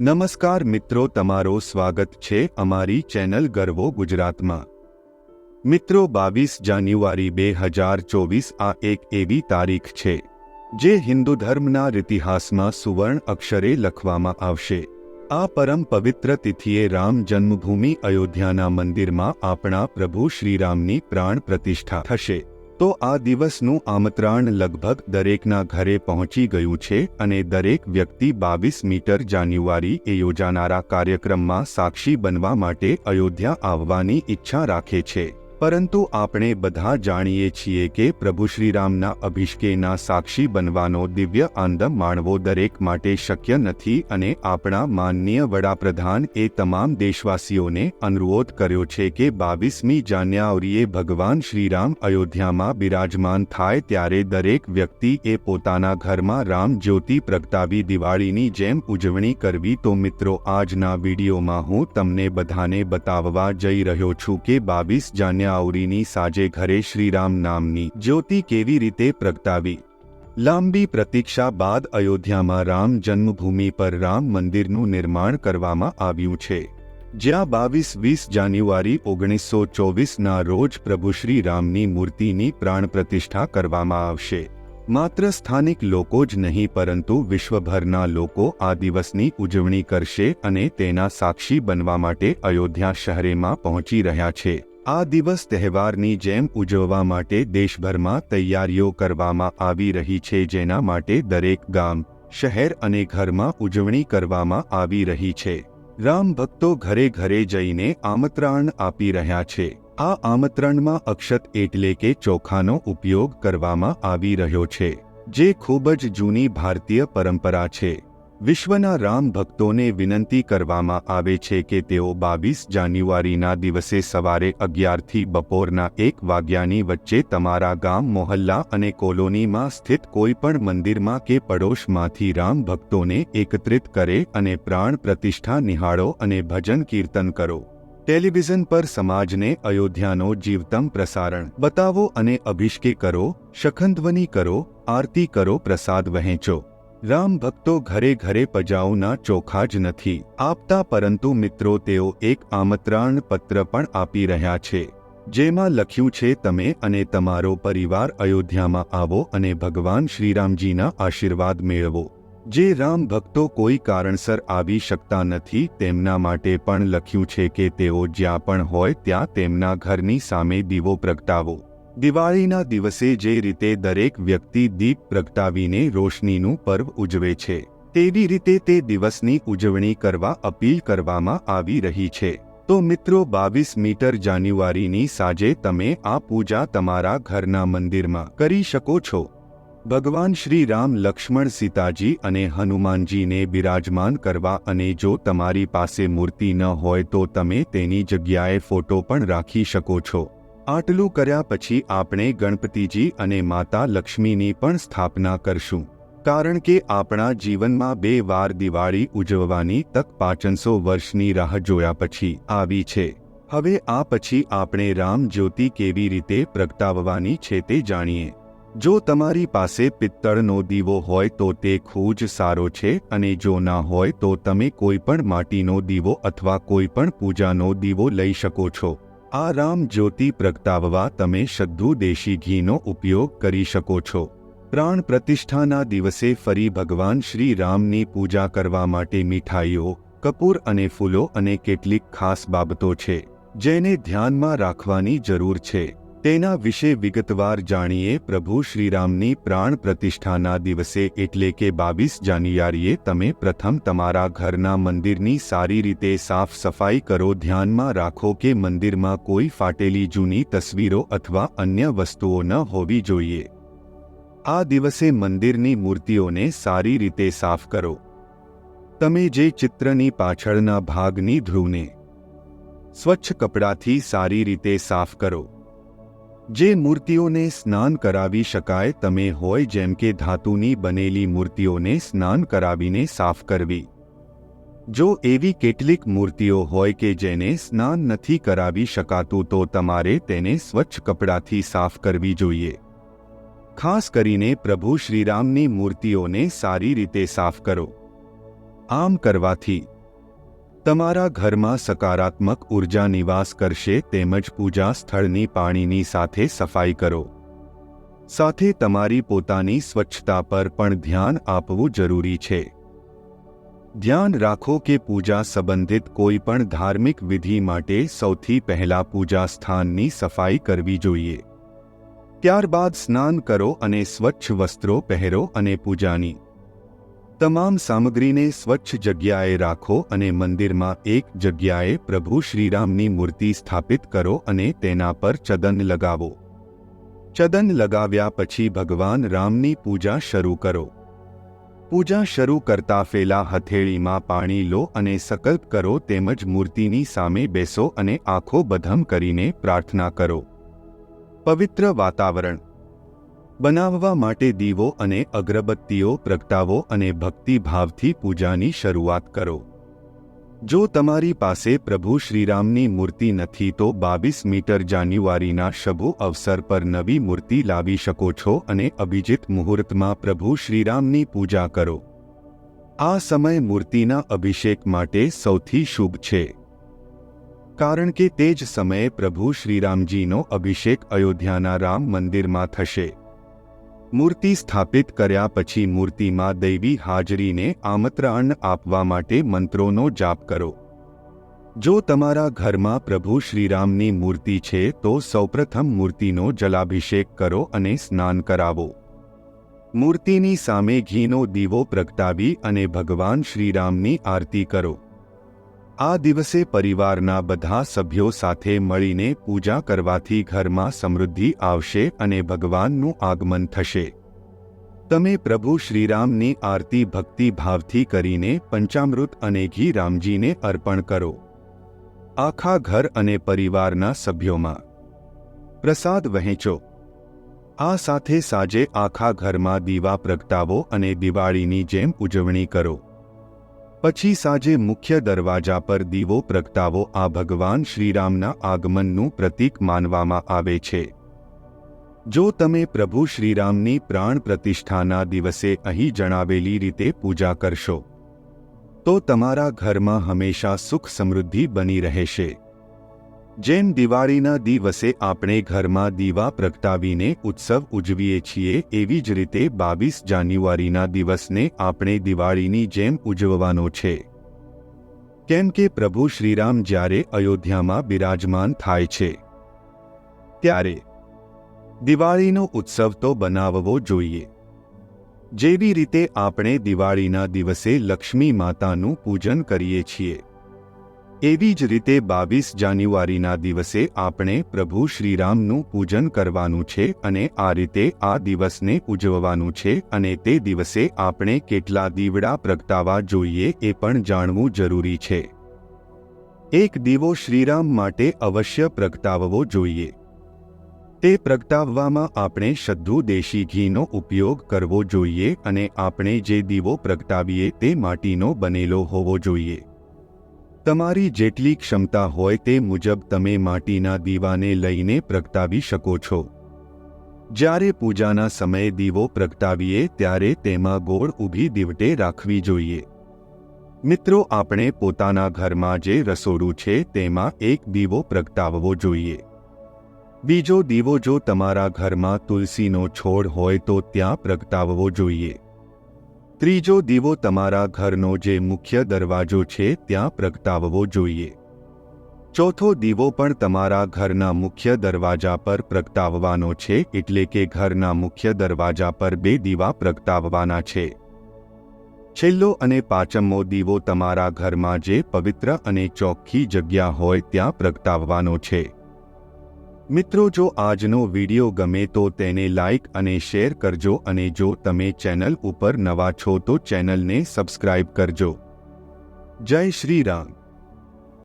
નમસ્કાર મિત્રો, તમારો સ્વાગત છે અમારી ચેનલ ગર્વો ગુજરાતમાં. મિત્રો, બાવીસ જાન્યુઆરી બે હજાર ચોવીસ આ એક એવી તારીખ છે, જે હિન્દુ ધર્મના ઇતિહાસમાં સુવર્ણ અક્ષરે લખવામાં આવશે. આ પરમ પવિત્ર તિથિએ રામ જન્મભૂમિ અયોધ્યાના મંદિરમાં આપણા પ્રભુ શ્રીરામની પ્રાણ પ્રતિષ્ઠા થશે. તો આ દિવસનું આમંત્રણ લગભગ દરેકના ઘરે પહોંચી ગયું છે અને દરેક વ્યક્તિ બાવીસ મીટર જાન્યુઆરી એ યોજાનારા કાર્યક્રમમાં સાક્ષી બનવા માટે અયોધ્યા આવવાની ઈચ્છા રાખે છે. પરંતુ આપણે બધા જાણીએ છીએ કે પ્રભુ શ્રીરામના અભિષેકના સાક્ષી બનવાનો દિવ્ય આનંદ માણવો દરેક માટે શક્ય નથી અને આપણા માનનીય વડાપ્રધાન એ તમામ દેશવાસીઓને અનુરોધ કર્યો છે કે બાવીસમી જાન્યુઆરીએ ભગવાન શ્રીરામ અયોધ્યામાં બિરાજમાન થાય ત્યારે દરેક વ્યક્તિ એ પોતાના ઘરમાં રામ જ્યોતિ પ્રગટાવી દિવાળીની જેમ ઉજવણી કરવી. તો મિત્રો, આજના વિડીયોમાં હું તમને બધાને બતાવવા જઈ રહ્યો છું કે બાવીસ જાન્યુઆરી આવરીની સાજે ઘરે શ્રીરામ નામની જ્યોતિ કેવી રીતે પ્રગટાવી? લાંબી પ્રતીક્ષા બાદ અયોધ્યામાં રામ જન્મભૂમિ પર રામ મંદિરનું નિર્માણ કરવામાં આવ્યું છે. જ્યાં બાવીસ વીસ જાન્યુઆરી ઓગણીસો ચોવીસના રોજ પ્રભુ શ્રી રામની મૂર્તિની પ્રાણ પ્રતિષ્ઠા કરવામાં આવશે. માત્ર સ્થાનિક લોકો જ નહીં, પરંતુ વિશ્વભરના લોકો આ દિવસની ઉજવણી કરશે અને તેના સાક્ષી બનવા માટે અયોધ્યા શહેરમાં પહોંચી રહ્યા છે. આ દિવસ તહેવારની જેમ ઉજવવા માટે દેશભરમાં તૈયારીઓ કરવામાં આવી રહી છે, જેના માટે દરેક ગામ, શહેર અને ઘરમાં ઉજવણી કરવામાં આવી રહી છે. રામ ભક્તો ઘરે ઘરે જઈને આમંત્રણ આપી રહ્યા છે. આ આમંત્રણમાં અક્ષત એટલે કે ચોખાનો ઉપયોગ કરવામાં આવી રહ્યો છે, જે ખૂબ જ જૂની ભારતીય પરંપરા છે. વિશ્વના રામ ભક્તોને વિનંતી કરવામાં આવે છે કે તેઓ બાવીસ જાન્યુઆરીના દિવસે સવારે અગિયારથી બપોરના એક વાગ્યાની વચ્ચે તમારા ગામ મોહલ્લા અને કોલોનીમાં સ્થિત કોઈપણ મંદિરમાં કે પડોશમાંથી રામ ભક્તોને એકત્રિત કરે અને પ્રાણ પ્રતિષ્ઠા નિહાળો અને ભજન કીર્તન કરો. ટેલિવિઝન પર સમાજને અયોધ્યાનો જીવતમ પ્રસારણ બતાવો અને અભિષ્કે કરો શખંધ્વની કરો, આરતી કરો, પ્રસાદ વહેંચો. રામ ભક્તો ઘરે ઘરે પજાઓના ચોખા જ નથી આપતા પરંતુ મિત્રો તેઓ એક આમંત્રણ પત્ર પણ આપી રહ્યા છે, જેમાં લખ્યું છે, તમે અને તમારો પરિવાર અયોધ્યામાં આવો અને ભગવાન શ્રીરામજીના આશીર્વાદ મેળવો. જે રામ ભક્તો કોઈ કારણસર આવી શકતા નથી, તેમના માટે પણ લખ્યું છે કે તેઓ જ્યાં પણ હોય ત્યાં તેમના ઘરની સામે દીવો પ્રગટાવો. દિવાળીના દિવસે જે રીતે દરેક વ્યક્તિ દીપ પ્રગટાવીને રોશનીનું પર્વ ઉજવે છે, તેવી રીતે તે દિવસની ઉજવણી કરવા અપીલ કરવામાં આવી રહી છે. તો મિત્રો, બાવીસ મીટર જાન્યુઆરીની સાજે તમે આ પૂજા તમારા ઘરના મંદિરમાં કરી શકો છો. ભગવાન શ્રી રામ લક્ષ્મણ સીતાજી અને હનુમાનજીને બિરાજમાન કરવા અને જો તમારી પાસે મૂર્તિ ન હોય તો તમે તેની જગ્યાએ ફોટો પણ રાખી શકો છો. આટલું કર્યા પછી આપણે ગણપતિજી અને માતા લક્ષ્મીની પણ સ્થાપના કરશું. કારણ કે આપણા જીવનમાં બે વાર દિવાળી ઉજવવાની તક પાંચસો વર્ષની રાહ જોયા પછી આવી છે. હવે આ પછી આપણે રામ જ્યોતિ કેવી રીતે પ્રગટાવવાની છે તે જાણીએ. જો તમારી પાસે પિત્તળનો દીવો હોય તો તે ખૂબ જ સારો છે અને જો ના હોય તો તમે કોઈ પણ માટીનો દીવો અથવા કોઈ પણ પૂજાનો દીવો લઈ શકો છો. આ રામ જ્યોતિ પ્રગટાવવા તમે શદ્ધુ દેશી ઘીનો ઉપયોગ કરી શકો છો. પ્રાણ પ્રતિષ્ઠાના દિવસે ફરી ભગવાન શ્રી રામની પૂજા કરવા માટે મીઠાઈઓ, કપૂર અને ફૂલો અને કેટલીક ખાસ બાબતો છે, જેને ધ્યાનમાં રાખવાની જરૂર છે. તેના વિશે વિગતવાર જાણીએ પ્રભુ શ્રીરામની પ્રાણ પ્રતિષ્ઠાના દિવસે એટલે કે બાવીસ જાન્યુઆરીએ તમે પ્રથમ તમારા ઘરના મંદિરની સારી રીતે સાફ સફાઈ કરો, ધ્યાનમાં રાખો કે મંદિરમાં કોઈ ફાટેલી જૂની તસવીરો અથવા અન્ય વસ્તુઓ ન હોવી જોઈએ. આ દિવસે મંદિરની મૂર્તિઓને સારી રીતે સાફ કરો. તમે જે ચિત્રની પાછળના ભાગની ધ્રુવને સ્વચ્છ કપડાથી સારી રીતે સાફ કરો. જે મૂર્તિઓને સ્નાન કરાવી શકાય તમે હોય જેમ કે ધાતુની બનેલી મૂર્તિઓને સ્નાન કરાવીને સાફ કરવી. જો એવી કેટલીક મૂર્તિઓ હોય કે જેને સ્નાન નથી કરાવી શકાતું તો તમારે તેને સ્વચ્છ કપડાથી સાફ કરવી જોઈએ. ખાસ કરીને પ્રભુ શ્રીરામની મૂર્તિઓને સારી રીતે સાફ કરો. આમ કરવાથી તમારા ઘરમાં સકારાત્મક ઊર્જા નિવાસ કરશે તેમજ પૂજા સ્થળની પાણીની સાથે સફાઈ કરો. સાથે તમારી પોતાની સ્વચ્છતા પર પણ ધ્યાન આપવું જરૂરી છે. ધ્યાન રાખો કે પૂજા સંબંધિત કોઈ પણ ધાર્મિક વિધિ માટે સૌથી પહેલા પૂજા સ્થાનની સફાઈ કરવી જોઈએ. ત્યારબાદ સ્નાન કરો અને સ્વચ્છ વસ્ત્રો પહેરો અને પૂજાની તમામ સામગ્રીને સ્વચ્છ જગ્યાએ રાખો અને મંદિરમાં એક જગ્યાએ પ્રભુ શ્રીરામની મૂર્તિ સ્થાપિત કરો અને તેના પર ચદન લગાવો. ચદન લગાવ્યા પછી ભગવાન રામની પૂજા શરૂ કરો. પૂજા શરૂ કરતા ફેલા હથેળીમાં પાણી લો અને સંકલ્પ કરો તેમજ મૂર્તિની સામે બેસો અને આંખો બધમ કરીને પ્રાર્થના કરો. પવિત્ર વાતાવરણ બનાવવા માટે દીવો અને અગરબત્તીઓ, પ્રગટાવો અને ભક્તિભાવથી પૂજાની શરૂઆત કરો. જો તમારી પાસે પ્રભુ શ્રીરામની મૂર્તિ નથી તો બાવીસ મીટર જાન્યુઆરીના શભુ અવસર પર નવી મૂર્તિ લાવી શકો છો અને અભિજીત મુહૂર્તમાં પ્રભુ શ્રીરામની પૂજા કરો. આ સમય મૂર્તિના અભિષેક માટે સૌથી શુભ છે. કારણ કે તે જ સમયે પ્રભુ શ્રીરામજીનો અભિષેક અયોધ્યાના રામ મંદિરમાં થશે. મૂર્તિ સ્થાપિત કર્યા પછી મૂર્તિમાં દૈવી હાજરીને આમંત્રણ આપવા માટે મંત્રોનો જાપ કરો. જો તમારા ઘરમાં પ્રભુ શ્રીરામની મૂર્તિ છે તો સૌપ્રથમ મૂર્તિનો જલાભિષેક કરો અને સ્નાન કરાવો. મૂર્તિની સામે ઘીનો દીવો પ્રગટાવી અને ભગવાન શ્રીરામની આરતી કરો. આ દિવસે પરિવારના બધા સભ્યો સાથે મળીને પૂજા કરવાથી ઘરમાં સમૃદ્ધિ આવશે અને ભગવાનનું આગમન થશે. તમે પ્રભુ શ્રીરામની આરતી ભક્તિ ભાવથી કરીને પંચામૃત અને ઘી રામજીને અર્પણ કરો. આખા ઘર અને પરિવારના સભ્યોમાં. પ્રસાદ વહેંચો. આ સાથે સાજે આખા ઘરમાં દીવા પ્રગટાવો અને દિવાળીની જેમ ઉજવણી કરો. પછી સાંજે મુખ્ય દરવાજા પર દીવો પ્રગટાવો. આ ભગવાન શ્રીરામના આગમનનું પ્રતીક માનવામાં આવે છે. જો તમે પ્રભુ શ્રીરામની પ્રાણ પ્રતિષ્ઠાના દિવસે અહીં જણાવેલી રીતે પૂજા કરશો, તો તમારા ઘરમાં હંમેશા સુખ સમૃદ્ધિ બની રહેશે. જેમ દિવાળીના દિવસે આપણે ઘરમાં દીવા પ્રગટાવીને ઉત્સવ ઉજવીએ છીએ, એવી જ રીતે બાવીસ જાન્યુઆરીના દિવસને આપણે દિવાળીની જેમ ઉજવવાનો છે. કેમ કે પ્રભુ શ્રીરામ જ્યારે અયોધ્યામાં બિરાજમાન થાય છે, ત્યારે દિવાળીનો ઉત્સવ તો બનાવવો જોઈએ. જેવી રીતે આપણે દિવાળીના દિવસે લક્ષ્મી માતાનું પૂજન કરીએ છીએ એવી જ રીતે બાવીસ જાન્યુઆરીના દિવસે આપણે પ્રભુ શ્રીરામનું પૂજન કરવાનું છે અને આ રીતે આ દિવસને ઉજવવાનું છે અને તે દિવસે આપણે કેટલા દીવડા પ્રગટાવા જોઈએ એ પણ જાણવું જરૂરી છે. એક દીવો શ્રીરામ માટે અવશ્ય પ્રગટાવવો જોઈએ. તે પ્રગટાવવામાં આપણે શદ્ધુ દેશી ઘીનો ઉપયોગ કરવો જોઈએ અને આપણે જે દીવો પ્રગટાવીએ તે માટીનો બનેલો હોવો જોઈએ. તમારી જેટલી ક્ષમતા હોય તે મુજબ તમે માટીના દીવાને લઈને પ્રગટાવી શકો છો. જ્યારે પૂજાના સમયે દીવો પ્રગટાવીએ ત્યારે તેમાં ગોળ ઊભી દીવટે રાખવી જોઈએ. મિત્રો, આપણે પોતાના ઘરમાં જે રસોડું છે તેમાં એક દીવો પ્રગટાવવો જોઈએ. બીજો દીવો જો તમારા ઘરમાં તુલસીનો છોડ હોય તો ત્યાં પ્રગટાવવો જોઈએ. ત્રીજો દીવો તમારા ઘરનો જે મુખ્ય દરવાજો છે ત્યાં પ્રગટાવવો જોઈએ. ચોથો દીવો પણ તમારા ઘરના મુખ્ય દરવાજા પર પ્રગટાવવાનો છે એટલે કે ઘરના મુખ્ય દરવાજા પર બે દીવા પ્રગટાવવાના છે. છેલ્લો અને પાંચમો દીવો તમારા ઘરમાં જે પવિત્ર અને ચોખ્ખી જગ્યા હોય ત્યાં પ્રગટાવવાનો છે. મિત્રો, જો આજનો વિડિયો ગમે તો તેને લાઇક અને શેર કરજો અને જો તમે ચેનલ ઉપર નવા છો તો ચેનલને સબસ્ક્રાઇબ કરજો. જય શ્રી રામ.